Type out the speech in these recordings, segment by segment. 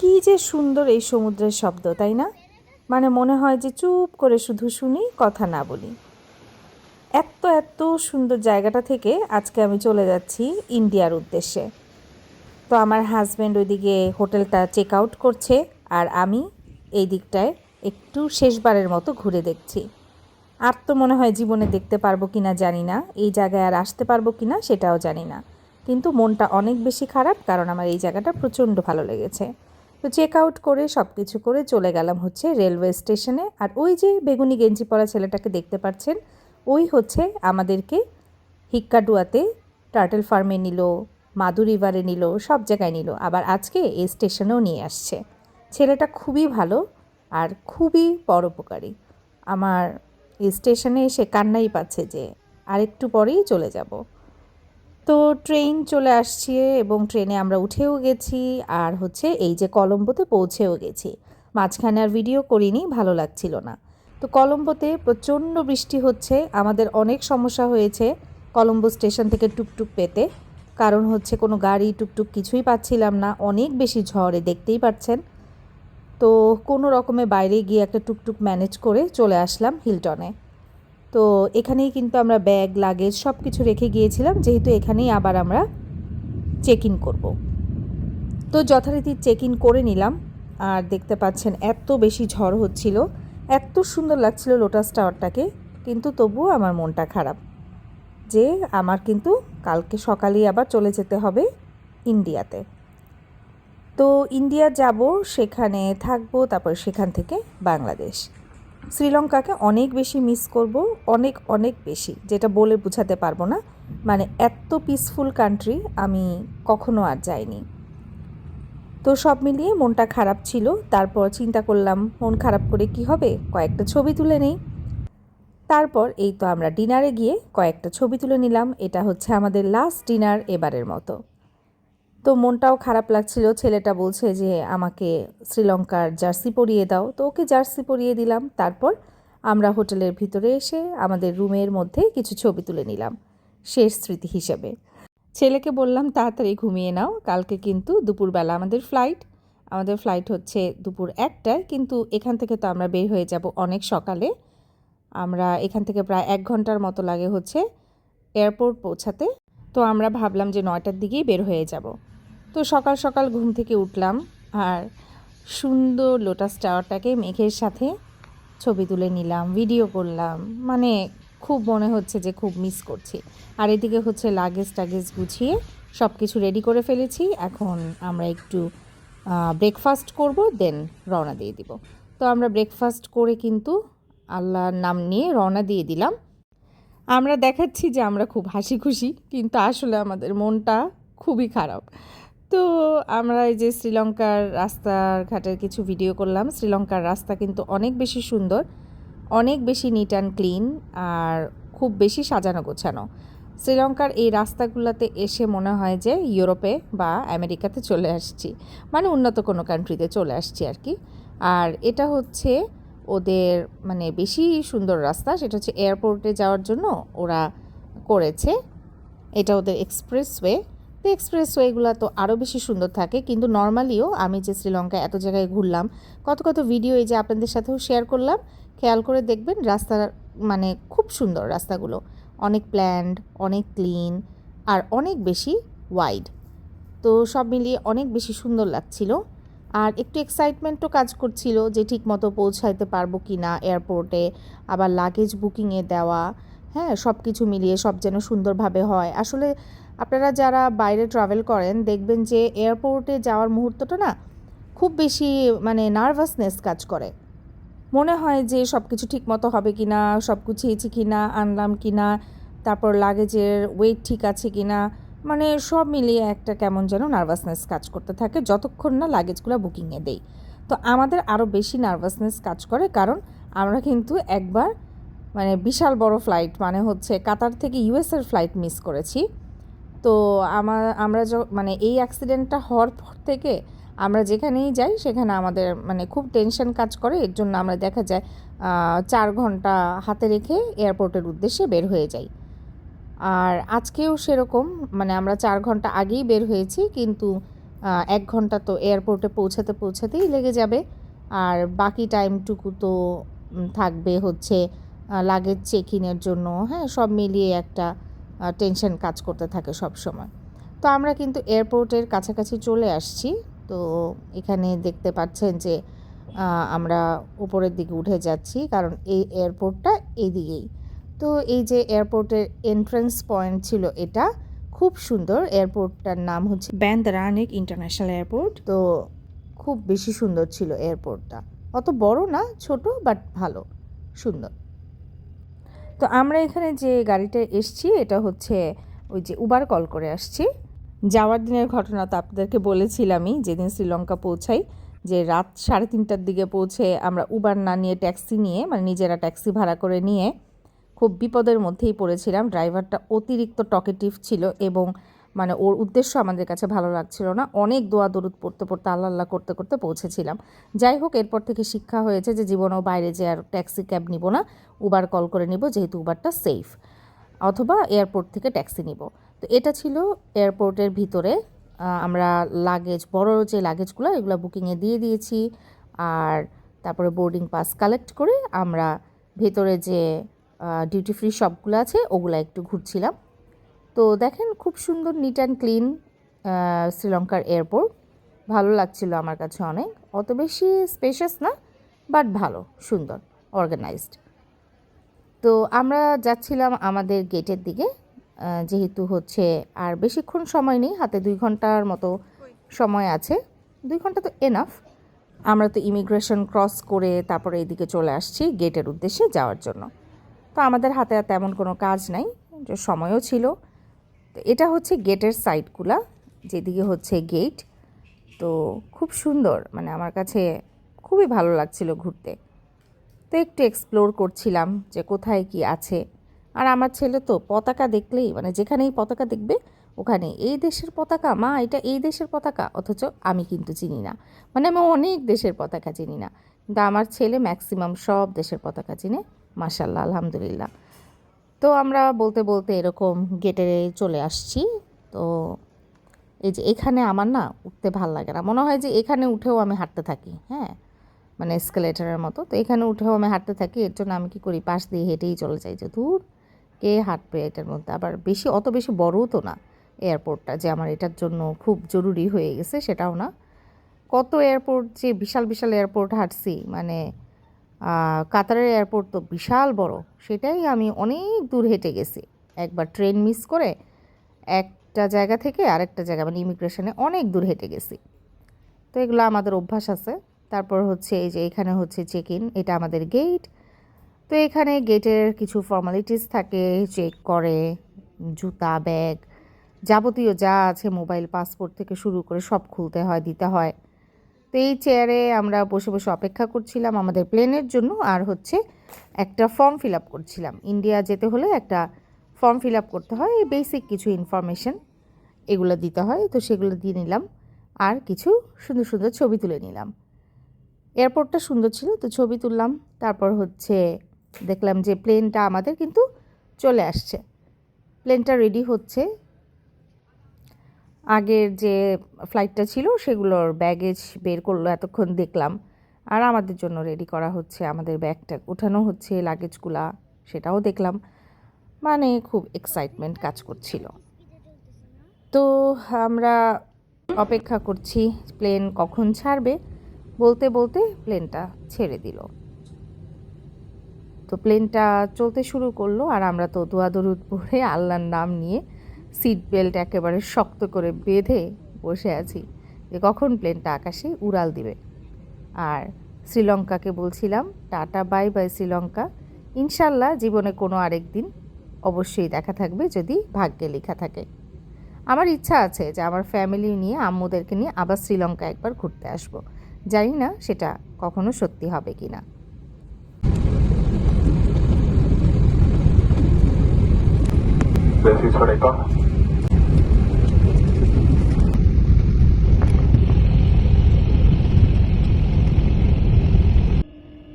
কী যে সুন্দর এই সমুদ্রের শব্দ, তাই না? মানে মনে হয় যে চুপ করে শুধু শুনি, কথা না বলি। এত এত সুন্দর জায়গাটা থেকে আজকে আমি চলে যাচ্ছি ইন্ডিয়ার উদ্দেশ্যে। তো আমার হাজব্যান্ড ওইদিকে হোটেলটা চেক আউট করছে, আর আমি এই দিকটায় একটু শেষবারের মতো ঘুরে দেখছি। আর তো মনে হয় জীবনে দেখতে পারব কি না জানি না, এই জায়গায় আর আসতে পারব কি না সেটাও জানি না। কিন্তু মনটা অনেক বেশি খারাপ, কারণ আমার এই জায়গাটা প্রচণ্ড ভালো লেগেছে। তো চেক আউট করে সব কিছু করে চলে গেলাম হচ্ছে রেলওয়ে স্টেশনে আর ওই যে বেগুনি গেঞ্জি পরা ছেলেটাকে দেখতে পাচ্ছেন, ওই হচ্ছে আমাদেরকে হিক্কাডুয়াতে টার্টেল ফার্মে নিল, মাদু রিভারে নিল, সব জায়গায় নিল। আবার আজকে এই স্টেশনেও নিয়ে আসছে। ছেলেটা খুবই ভালো আর খুবই পরোপকারী। আমার এই স্টেশনে এসে কান্নাই পাচ্ছে যে আরেকটু পরেই চলে যাব। তো ট্রেন চলে আসছে এবং ট্রেনে আমরা উঠেও গেছি আর হচ্ছে এই যে কলম্বোতে পৌঁছেও গেছি। মাঝখানে আর ভিডিও করিনি, ভালো লাগছিল না। তো কলম্বোতে প্রচণ্ড বৃষ্টি হচ্ছে, আমাদের অনেক সমস্যা হয়েছে কলম্বো স্টেশন থেকে টুকটুক পেতে। কারণ হচ্ছে কোনো গাড়ি টুকটুক কিছুই পাচ্ছিলাম না, অনেক বেশি ঝড়ে, দেখতেই পাচ্ছেন। তো কোনো রকমে বাইরে গিয়ে একটা টুকটুক ম্যানেজ করে চলে আসলাম হিলটনে। তো এখানেই কিন্তু আমরা ব্যাগ লাগেজ সব কিছু রেখে গিয়েছিলাম। যেহেতু এখানেই আবার আমরা চেক ইন করব। তো যথারীতি চেক ইন করে নিলাম। আর দেখতে পাচ্ছেন এত বেশি ঝড় হচ্ছিল। এত সুন্দর লাগছিল লোটাস টাওয়ারটাকে কিন্তু তবুও আমার মনটা খারাপ যে আমার কিন্তু কালকে সকালেই আবার চলে যেতে হবে ইন্ডিয়াতে। তো ইন্ডিয়া যাব, সেখানে থাকব, তারপর সেখান থেকে বাংলাদেশ। শ্রীলঙ্কাকে অনেক বেশি মিস করব, অনেক অনেক বেশি, যেটা বলে বোঝাতে পারব না। মানে এত পিসফুল কান্ট্রি আমি কখনো আর যাইনি। তো সব মিলিয়ে মনটা খারাপ ছিল, তারপর চিন্তা করলাম মন খারাপ করে কি হবে, কয়েকটা ছবি তুলে নেই। তারপর এই তো আমরা ডিনারে গিয়ে কয়েকটা ছবি তুলে নিলাম, এটা হচ্ছে আমাদের লাস্ট ডিনার এবারের মতো। তো মনটাও খারাপ লাগছিল। ছেলেটা বলছে যে, আমাকে শ্রীলঙ্কার জার্সি পরিয়ে দাও। তো ওকে জার্সি পরিয়ে দিলাম। তারপর আমরা হোটেলের ভিতরে এসে আমাদের রুমের মধ্যে কিছু ছবি তুলে নিলাম, শেষ স্মৃতি হিসেবে। ছেলেকে বললাম, তাড়াতাড়ি ঘুমিয়ে নাও। কালকে কিন্তু দুপুরবেলা আমাদের ফ্লাইট। আমাদের ফ্লাইট হচ্ছে দুপুর একটায়। কিন্তু এখান থেকে তো আমরা বের হয়ে যাব অনেক সকালে। আমরা এখান থেকে প্রায় এক ঘণ্টার মতো লাগে হচ্ছে এয়ারপোর্ট পৌঁছাতে। তো আমরা ভাবলাম যে নয়টার দিকেই বের হয়ে যাব। তো সকাল সকাল ঘুম থেকে উঠলাম আর সুন্দর লোটাস টাওয়ারটাকে মেঘের সাথে ছবি তুলে নিলাম ভিডিও করলাম। মানে খুব মনে হচ্ছে যে খুব মিস করছি। আর এদিকে হচ্ছে লাগেজ টাগেজ গুছিয়ে সব কিছু রেডি করে ফেলেছি। এখন আমরা একটু ব্রেকফাস্ট করব দেন রওনা দিয়ে দিব। তো আমরা ব্রেকফাস্ট করে কিন্তু আল্লাহর নাম নিয়ে রওনা দিয়ে দিলাম। আমরা দেখাচ্ছি যে আমরা খুব হাসি খুশি কিন্তু আসলে আমাদের মনটা খুবই খারাপ। তো আমরা এই যে শ্রীলঙ্কার রাস্তার ঘাটের কিছু ভিডিও করলাম। শ্রীলঙ্কার রাস্তা কিন্তু অনেক বেশি সুন্দর, অনেক বেশি নিট অ্যান্ড ক্লিন আর খুব বেশি সাজানো গোছানো। শ্রীলঙ্কার এই রাস্তাগুলোতে এসে মনে হয় যে ইউরোপে বা আমেরিকাতে চলে আসছি মানে উন্নত কোনো কান্ট্রিতে চলে আসছি আর কি। আর এটা হচ্ছে ওদের মানে বেশি সুন্দর রাস্তা, সেটা হচ্ছে এয়ারপোর্টে যাওয়ার জন্য ওরা করেছে। এটা ওদের এক্সপ্রেসওয়ে তো এক্সপ্রেসওয়েগুলো তো আরও বেশি সুন্দর থাকে, কিন্তু নর্মালিও আমি যে শ্রীলঙ্কায় এত জায়গায় ঘুরলাম, কত কত ভিডিও এই যে আপনাদের সাথেও শেয়ার করলাম, খেয়াল করে দেখবেন রাস্তা মানে খুব সুন্দর রাস্তাগুলো। অনেক প্ল্যান্ড অনেক ক্লিন আর অনেক বেশি ওয়াইড তো সব মিলিয়ে অনেক বেশি সুন্দর লাগছিল। আর একটু এক্সাইটমেন্টও কাজ করছিল যে ঠিক মতো পৌঁছাইতে পারব কি না এয়ারপোর্টে আবার লাগেজ বুকিংয়ে দেওয়া হ্যাঁ সব কিছু মিলিয়ে সব যেন সুন্দরভাবে হয়। আসলে আপনারা যারা বাইরে ট্রাভেল করেন, দেখবেন যে এয়ারপোর্টে যাওয়ার মুহূর্তটা না খুব বেশি মানে নার্ভাসনেস কাজ করে। মনে হয় যে সব কিছু ঠিক মতো হবে কি না সব গুছিয়েছি কি না আনলাম কি না তারপর লাগেজের ওয়েট ঠিক আছে কি না মানে সব মিলিয়ে একটা কেমন যেন নার্ভাসনেস কাজ করতে থাকে যতক্ষণ না লাগেজগুলো বুকিংয়ে দেই। তো আমাদের আরও বেশি নার্ভাসনেস কাজ করে কারণ আমরা কিন্তু একবার মানে বিশাল বড় ফ্লাইট মানে হচ্ছে কাতার থেকে ইউএসের ফ্লাইট মিস করেছি। তো আমার আমরা মানে এই অ্যাক্সিডেন্টটা হওয়ার পর থেকে আমরা যেখানেই যাই সেখানে আমাদের মানে খুব টেনশন কাজ করে। এর জন্য আমরা দেখা যায় চার ঘণ্টা হাতে রেখে এয়ারপোর্টের উদ্দেশ্যে বের হয়ে যাই। আর আজকেও সেরকম মানে আমরা চার ঘণ্টা আগেই বের হয়েছি, কিন্তু এক ঘণ্টা তো এয়ারপোর্টে পৌঁছাতে পৌঁছাতেই লেগে যাবে। আর বাকি টাইমটুকু তো থাকবে হচ্ছে লাগেজ চেক ইনের জন্য। হ্যাঁ সব মিলিয়ে একটা টেনশন কাজ করতে থাকে সব সময়। তো আমরা কিন্তু এয়ারপোর্টের কাছাকাছি চলে আসছি। তো এখানে দেখতে পাচ্ছেন যে আমরা উপরের দিকে উঠে যাচ্ছি কারণ এই এয়ারপোর্টটা এইদিকেই তো এই যে এয়ারপোর্টের এন্ট্রান্স পয়েন্ট ছিল এটা, খুব সুন্দর। এয়ারপোর্টটার নাম হচ্ছে ব্যান্দারানিক ইন্টারন্যাশনাল এয়ারপোর্ট তো খুব বেশি সুন্দর ছিল এয়ারপোর্টটা অত বড় না, ছোট বাট ভালো। সুন্দর। তো আমরা এখানে যে গাড়িটা এসছি, এটা হচ্ছে ওই যে উবার কল করে আসছি। যাওয়ার দিনের ঘটনা তো আপনাদেরকে বলেছিলামই, যেদিন শ্রীলঙ্কা পৌঁছাই, যে রাত সাড়ে তিনটার দিকে পৌঁছে আমরা উবার না নিয়ে ট্যাক্সি নিয়ে মানে নিজেরা ট্যাক্সি ভাড়া করে নিয়ে, খুব বিপদের মধ্যেই পড়েছিলাম। ড্রাইভারটা অতিরিক্ত টকেটিভ ছিল এবং মানে ওর উদ্দেশ্য আমাদের কাছে ভালো লাগছিল না। অনেক দোয়া দরুদ পড়তে পড়তে আল্লাহ আল্লাহ করতে করতে পৌঁছেছিলাম। যাই হোক, এরপর থেকে শিক্ষা হয়েছে যে জীবনেও বাইরে যে আর ট্যাক্সি ক্যাব নিব না, উবার কল করে নিব যেহেতু উবারটা সেফ অথবা এয়ারপোর্ট থেকে ট্যাক্সি নিব। তো এটা ছিল এয়ারপোর্টের ভিতরে আমরা লাগেজ বড় যে লাগেজগুলো এগুলো বুকিংয়ে দিয়ে দিয়েছি। আর তারপরে বোর্ডিং পাস কালেক্ট করে আমরা ভেতরে যে ডিউটি ফ্রি শপগুলো আছে, ওগুলো একটু ঘুরছিলাম। তো দেখেন খুব সুন্দর নিট অ্যান্ড ক্লিন শ্রীলঙ্কার এয়ারপোর্ট ভালো লাগছিল আমার কাছে অনেক। অত বেশি স্পেশাস না বাট ভালো, সুন্দর অর্গানাইজড তো আমরা যাচ্ছিলাম আমাদের গেটের দিকে যেহেতু হচ্ছে আর বেশিক্ষণ সময় নেই, হাতে দুই ঘণ্টার মতো সময় আছে। দুই ঘণ্টা তো এনাফ আমরা তো ইমিগ্রেশন ক্রস করে তারপরে এদিকে চলে আসছি গেটের উদ্দেশ্যে যাওয়ার জন্য। তো আমাদের হাতে আর তেমন কোনো কাজ নাই, সময়ও ছিল। তো এটা হচ্ছে গেটের সাইডগুলা, যেদিকে হচ্ছে গেট। তো খুব সুন্দর মানে আমার কাছে খুবই ভালো লাগছিল ঘুরতে। তো একটু এক্সপ্লোর করছিলাম যে কোথায় কি আছে। আর আমার ছেলে তো পতাকা দেখলেই মানে যেখানেই পতাকা দেখবে, ওখানে, এই দেশের পতাকা, মা, এটা এই দেশের পতাকা? অথচ আমি কিন্তু চিনি না। মানে আমি অনেক দেশের পতাকা চিনি না। কিন্তু আমার ছেলে ম্যাক্সিমাম সব দেশের পতাকা চিনে। মাসাল্লাহ আলহামদুলিল্লাহ। তো আমরা বলতে বলতে এরকম গেটে চলে আসছি। তো এই যে এখানে আমার না উঠতে ভালো লাগে না। মনে হয় যে এখানে উঠেও আমি হাঁটতে থাকি হ্যাঁ? মানে স্কেলেটারের মতো। তো এখানে উঠেও আমি হাঁটতে থাকি, এর জন্য আমি কি করি? পাশ দিয়ে হেঁটেই চলে যাই যে দূর কে হাঁটবে এটার মধ্যে। আবার বেশি, অত বেশি বড়ও তো না এয়ারপোর্টটা যে আমার এটার জন্য খুব জরুরি হয়ে গেছে সেটাও না। কত এয়ারপোর্ট যে বিশাল বিশাল এয়ারপোর্ট হাঁটছি মানে কাতারের এয়ারপোর্ট তো বিশাল বড়, সেটাই আমি অনেক দূর হেঁটে গেছি। একবার ট্রেন মিস করে একটা জায়গা থেকে আরেকটা জায়গা মানে ইমিগ্রেশনে অনেক দূর হেঁটে গেছি। তো এগুলো আমাদের অভ্যাস আছে। তারপর হচ্ছে এই যে এখানে হচ্ছে চেক ইন এটা আমাদের গেট তো এখানে গেটের কিছু ফর্মালিটিস থাকে চেক করে, জুতা ব্যাগ যাবতীয় যা আছে মোবাইল পাসপোর্ট থেকে শুরু করে সব খুলতে হয়, দিতে হয়। তো এই চেয়ারে আমরা বসে বসে অপেক্ষা করছিলাম আমাদের প্লেনের জন্য আর হচ্ছে একটা ফর্ম ফিল আপ করছিলাম। ইন্ডিয়া যেতে হলে একটা ফর্ম ফিল আপ করতে হয়, এই বেসিক কিছু ইনফরমেশন এগুলো দিতে হয়। তো সেগুলো দিয়ে নিলাম আর কিছু সুন্দর সুন্দর ছবি তুলে নিলাম। এয়ারপোর্টটা সুন্দর ছিল, তো ছবি তুললাম। তারপর হচ্ছে দেখলাম যে প্লেনটা আমাদের কিন্তু চলে আসছে। প্লেনটা রেডি হচ্ছে। আগের যে ফ্লাইটটা ছিল সেগুলোর ব্যাগেজ বের করল এতক্ষণ দেখলাম। আর আমাদের জন্য রেডি করা হচ্ছে আমাদের ব্যাগটা। ওঠানো হচ্ছে লাগেজগুলা সেটাও দেখলাম। মানে খুব এক্সাইটমেন্ট কাজ করছিল। তো আমরা অপেক্ষা করছি প্লেন কখন ছাড়বে। বলতে বলতে প্লেনটা ছেড়ে দিল। তো প্লেনটা চলতে শুরু করল আর আমরা তো দোয়া দরুদ পড়ে আল্লাহর নাম নিয়ে সিট বেল্ট একেবারে শক্ত করে বেঁধে বসে আছি যে কখন প্লেনটা আকাশে উড়াল দিবে। আর শ্রীলঙ্কাকে বলছিলাম, টাটা, বাই বাই, শ্রীলঙ্কা। ইনশাল্লাহ জীবনে কোনো আরেক দিন অবশ্যই দেখা থাকবে যদি ভাগ্যে লেখা থাকে। আমার ইচ্ছা আছে যে আমার ফ্যামিলি নিয়ে, আম্মুদেরকে নিয়ে আবার শ্রীলঙ্কা একবার ঘুরতে আসব। জানি না সেটা কখনো সত্যি হবে কি না desiskoleka.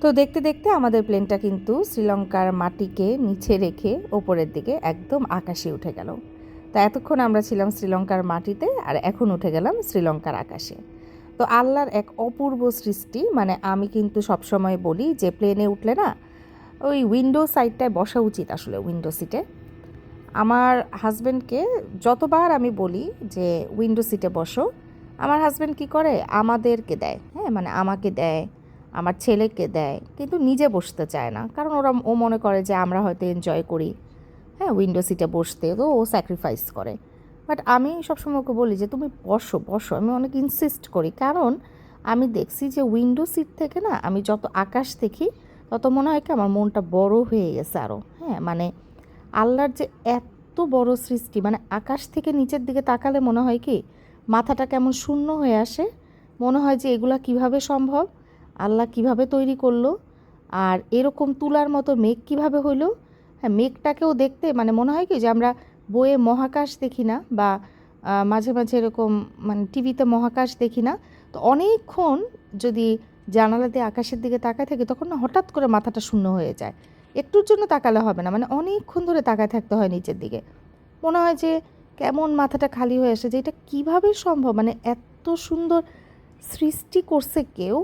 তো দেখতে দেখতে আমাদের প্লেনটা কিন্তু শ্রীলঙ্কার মাটিকে নিচে রেখে ওপরের দিকে একদম আকাশে উঠে গেল। তো তো এতক্ষণ আমরা ছিলাম শ্রীলঙ্কার মাটিতে আর এখন উঠে গেলাম শ্রীলঙ্কার আকাশে। তো আল্লাহর এক অপূর্ব সৃষ্টি মানে আমি কিন্তু সবসময় বলি যে প্লেনে উঠলে না, ওই উইন্ডো সাইডটায় বসা উচিত আসলে উইন্ডো সিটে আমার হাজব্যান্ডকে যতবার আমি বলি যে উইন্ডো সিটে বসো, আমার হাজব্যান্ড কি করে? আমাদেরকে দেয়। হ্যাঁ মানে আমাকে দেয়, আমার ছেলেকে দেয়, কিন্তু নিজে বসতে চায় না। কারণ ওরা, ও মনে করে যে, আমরা হয়তো এনজয় করি। হ্যাঁ উইন্ডো সিটে বসতে, তো ও স্যাক্রিফাইস করে। বাট আমি সবসময় ওকে বলি যে, তুমি বসো বসো। আমি অনেক ইনসিস্ট করি। কারণ আমি দেখছি যে উইন্ডো সিট থেকে না, আমি যত আকাশ দেখি, তত মনে হয় কি, আমার মনটা বড় হয়ে গেছে আরও হ্যাঁ মানে আল্লাহর যে এত বড় সৃষ্টি মানে আকাশ থেকে নিচের দিকে তাকালে মনে হয় কি, মাথাটা কেমন শূন্য হয়ে আসে? মনে হয় যে এগুলা কীভাবে সম্ভব? আল্লাহ কীভাবে তৈরি করল? আর এরকম তুলার মতো মেঘ কীভাবে হইল? হ্যাঁ মেঘটাকেও দেখতে মানে মনে হয় কি যে আমরা বইয়ে মহাকাশ দেখি না বা মাঝে মাঝে এরকম মানে টিভিতে মহাকাশ দেখি না। তো অনেকক্ষণ যদি জানালাতে আকাশের দিকে তাকায় থাকি, তখন না হঠাৎ করে মাথাটা শূন্য হয়ে যায়। একটুর জন্য তাকালে হবে না মানে অনেকক্ষণ ধরে তাকায় থাকতে হয় নিচের দিকে। মনে হয় যে কেমন মাথাটা খালি হয়ে আসে যে এটা কীভাবে সম্ভব? মানে এত সুন্দর সৃষ্টি করছে কেউ,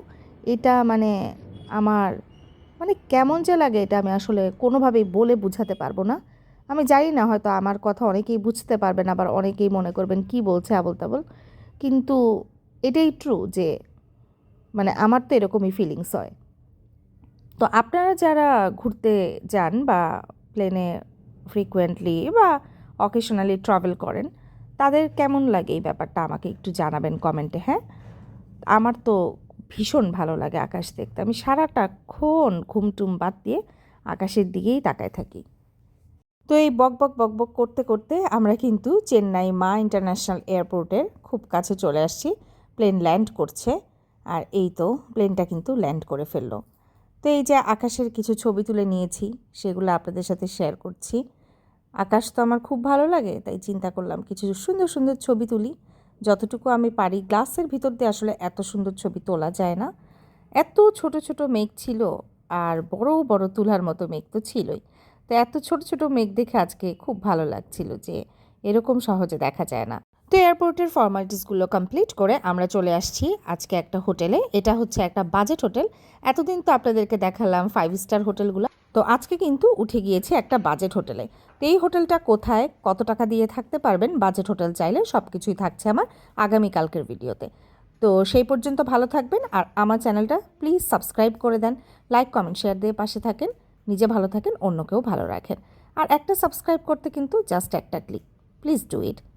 এটা মানে আমার মানে কেমন যে লাগে এটা আমি আসলে কোনোভাবেই বলে বোঝাতে পারব না। আমি জানি না, হয়তো আমার কথা অনেকেই বুঝতে পারবেন, আবার অনেকেই মনে করবেন কি বলছে আবল তাবল কিন্তু এটাই ট্রু যে মানে আমার তো এরকমই ফিলিংস হয়। তো আপনারা যারা ঘুরতে যান বা প্লেনে ফ্রিকুয়েন্টলি বা অকেশনালি ট্রাভেল করেন, তাদের কেমন লাগে এই ব্যাপারটা আমাকে একটু জানাবেন কমেন্টে হ্যাঁ? আমার তো ভীষণ ভালো লাগে আকাশ দেখতে। আমি সারাটাক্ষণ ঘুমটুম বাদ দিয়ে আকাশের দিকেই তাকায় থাকি। তো এই বক বক বক বক করতে করতে আমরা কিন্তু চেন্নাই মা ইন্টারন্যাশনাল এয়ারপোর্টের খুব কাছে চলে আসছি। প্লেন ল্যান্ড করছে। আর এই তো প্লেনটা কিন্তু ল্যান্ড করে ফেলল। তো এই যে আকাশের কিছু ছবি তুলে নিয়েছি, সেগুলো আপনাদের সাথে শেয়ার করছি। আকাশ তো আমার খুব ভালো লাগে, তাই চিন্তা করলাম কিছু সুন্দর সুন্দর ছবি তুলি। যতটুকু আমি পারি গ্লাসের ভিতর দিয়ে আসলে এত সুন্দর ছবি তোলা যায় না। এত ছোট ছোট মেঘ ছিল, আর বড় বড় তুলার মতো মেঘ তো ছিলই। তো এত ছোট ছোট মেঘ দেখে আজকে খুব ভালো লাগছিল যে এরকম সহজে দেখা যায় না। তো এয়ারপোর্টের ফর্মালিটিসগুলো কমপ্লিট করে আমরা চলে আসছি আজকে একটা হোটেলে। এটা হচ্ছে একটা বাজেট হোটেল। এতদিন তো আপনাদেরকে দেখালাম ফাইভ স্টার হোটেলগুলো। তো আজকে কিন্তু উঠে গিয়েছে একটা বাজেট হোটেলে। তো এই হোটেলটা কোথায়, কত টাকা দিয়ে থাকতে পারবেন, বাজেট হোটেল চাইলে সব কিছুই থাকছে আমার আগামীকালকের ভিডিওতে। তো সেই পর্যন্ত ভালো থাকবেন আর আমার চ্যানেলটা প্লিজ সাবস্ক্রাইব করে দেন লাইক কমেন্ট শেয়ার দিয়ে পাশে থাকেন, নিজে ভালো থাকেন, অন্যকেও ভালো রাখেন। আর একটা সাবস্ক্রাইব করতে কিন্তু জাস্ট একটা click please do it